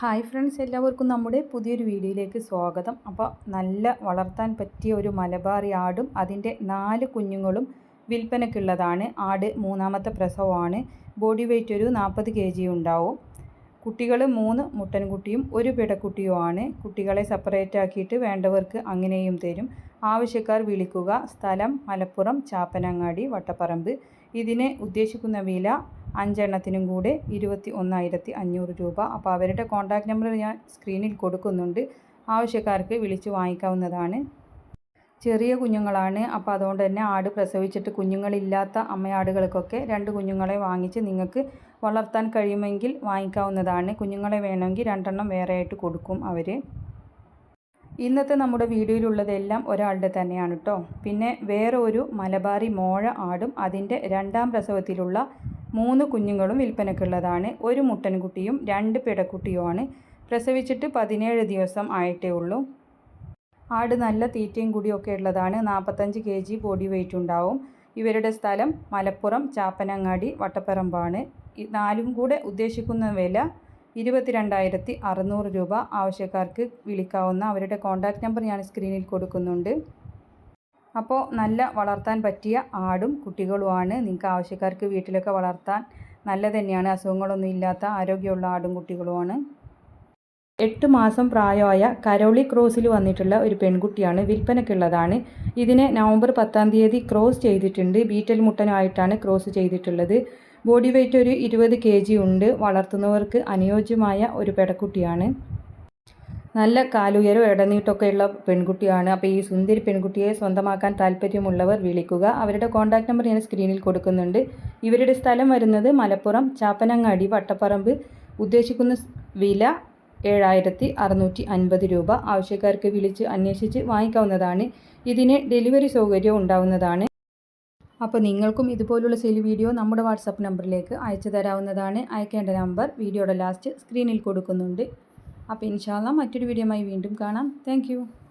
Hi friends എല്ലാവർക്കും നമ്മുടെ പുതിയൊരു വീഡിയോയിലേക്ക് സ്വാഗതം. അപ്പോൾ നല്ല വളർത്താൻ പറ്റിയ ഒരു മലബാറി ആടും അതിന്റെ നാല് കുഞ്ഞുങ്ങളും വിൽപ്പനയ്ക്കുള്ളതാണ്. ആട് മൂന്നാമത്തെ പ്രസവമാണ്. ബോഡി വെയ്റ്റ് ഒരു നാൽപ്പത് കെ ജി ഉണ്ടാവും. കുട്ടികൾ മൂന്ന് മുട്ടൻകുട്ടിയും ഒരു പിടക്കുട്ടിയുമാണ്. കുട്ടികളെ സെപ്പറേറ്റ് ആക്കിയിട്ട് വേണ്ടവർക്ക് അങ്ങനെയും തരും. ആവശ്യക്കാർ വിളിക്കുക. സ്ഥലം മലപ്പുറം ചാപ്പനങ്ങാടി വട്ടപ്പറമ്പ്. ഇതിന് ഉദ്ദേശിക്കുന്ന വില അഞ്ചെണ്ണത്തിനും കൂടെ ഇരുപത്തി ഒന്നായിരത്തി അഞ്ഞൂറ് രൂപ. അപ്പോൾ അവരുടെ കോൺടാക്റ്റ് നമ്പർ ഞാൻ സ്ക്രീനിൽ കൊടുക്കുന്നുണ്ട്. ആവശ്യക്കാർക്ക് വിളിച്ച് വാങ്ങിക്കാവുന്നതാണ്. ചെറിയ കുഞ്ഞുങ്ങളാണ്. അപ്പോൾ അതുകൊണ്ട് തന്നെ ആട് പ്രസവിച്ചിട്ട് കുഞ്ഞുങ്ങളില്ലാത്ത അമ്മയാടുകൾക്കൊക്കെ രണ്ട് കുഞ്ഞുങ്ങളെ വാങ്ങിച്ച് നിങ്ങൾക്ക് വളർത്താൻ കഴിയുമെങ്കിൽ വാങ്ങിക്കാവുന്നതാണ്. കുഞ്ഞുങ്ങളെ വേണമെങ്കിൽ രണ്ടെണ്ണം വേറെ ആയിട്ട് കൊടുക്കും അവർ ഇന്നത്തെ നമ്മുടെ വീഡിയോയിലുള്ളതെല്ലാം ഒരാളുടെ തന്നെയാണ് കേട്ടോ പിന്നെ വേറെ ഒരു മലബാറി മോഴ ആടും അതിന്റെ രണ്ടാം പ്രസവത്തിലുള്ള മൂന്ന് കുഞ്ഞുങ്ങളും വിൽപ്പനക്കുള്ളതാണ് ഒരു മുട്ടൻകുട്ടിയും രണ്ട് പിടക്കുട്ടിയുമാണ്. പ്രസവിച്ചിട്ട് പതിനേഴ് ദിവസം ആയിട്ടേ ഉള്ളൂ. ആട് നല്ല തീറ്റയും കൂടിയൊക്കെ ഉള്ളതാണ്. നാൽപ്പത്തഞ്ച് കെ ജി ബോഡി വെയിറ്റ് ഉണ്ടാവും. ഇവരുടെ സ്ഥലം മലപ്പുറം ചാപ്പനങ്ങാടി വട്ടപ്പറമ്പാണ് നാലും കൂടെ ഉദ്ദേശിക്കുന്ന വില ഇരുപത്തിരണ്ടായിരത്തി അറുന്നൂറ് രൂപ. ആവശ്യക്കാർക്ക് വിളിക്കാവുന്ന അവരുടെ കോൺടാക്റ്റ് നമ്പർ ഞാൻ സ്ക്രീനിൽ കൊടുക്കുന്നുണ്ട്. അപ്പോൾ നല്ല വളർത്താൻ പറ്റിയ ആടും കുട്ടികളുമാണ്. നിങ്ങൾക്ക് ആവശ്യക്കാർക്ക് വീട്ടിലൊക്കെ വളർത്താൻ നല്ല തന്നെയാണ്. അസുഖങ്ങളൊന്നും ഇല്ലാത്ത ആരോഗ്യമുള്ള ആടും കുട്ടികളുമാണ്. എട്ട് മാസം പ്രായമായ കരോളി ക്രോസിൽ വന്നിട്ടുള്ള ഒരു പെൺകുട്ടിയാണ് വിൽപ്പനയ്ക്കുള്ളതാണ്. ഇതിനെ നവംബർ പത്താം തീയതി ക്രോസ് ചെയ്തിട്ടുണ്ട്. ബീറ്റൽ മുട്ടനായിട്ടാണ് ക്രോസ് ചെയ്തിട്ടുള്ളത്. ബോഡി വെയ്റ്റ് ഒരു ഇരുപത് കെ ജി ഉണ്ട്. വളർത്തുന്നവർക്ക് അനുയോജ്യമായ ഒരു പെടക്കുട്ടിയാണ്. നല്ല കാലുയരോ ഇടനീട്ടൊക്കെയുള്ള പെൺകുട്ടിയാണ്. അപ്പോൾ ഈ സുന്ദരി പെൺകുട്ടിയെ സ്വന്തമാക്കാൻ താല്പര്യമുള്ളവർ വിളിക്കുക. അവരുടെ കോൺടാക്റ്റ് നമ്പർ ഞാൻ സ്ക്രീനിൽ കൊടുക്കുന്നുണ്ട്. ഇവരുടെ സ്ഥലം വരുന്നത് മലപ്പുറം ചാപ്പനങ്ങാടി വട്ടപ്പറമ്പ്. ഉദ്ദേശിക്കുന്ന വില ഏഴായിരത്തി അറുന്നൂറ്റി അൻപത് രൂപ ആവശ്യക്കാർക്ക് വിളിച്ച് അന്വേഷിച്ച് വാങ്ങിക്കാവുന്നതാണ്. ഇതിന് ഡെലിവറി സൗകര്യം ഉണ്ടാവുന്നതാണ്. അപ്പോൾ നിങ്ങൾക്കും ഇതുപോലുള്ള സെയിൽ വീഡിയോ നമ്മുടെ വാട്സപ്പ് നമ്പറിലേക്ക് അയച്ചു തരാവുന്നതാണ്. അയക്കേണ്ട നമ്പർ വീഡിയോയുടെ ലാസ്റ്റ് സ്ക്രീനിൽ കൊടുക്കുന്നുണ്ട്. അപ്പോൾ ഇൻഷാല്ല മറ്റൊരു വീഡിയോയുമായി വീണ്ടും കാണാം. താങ്ക്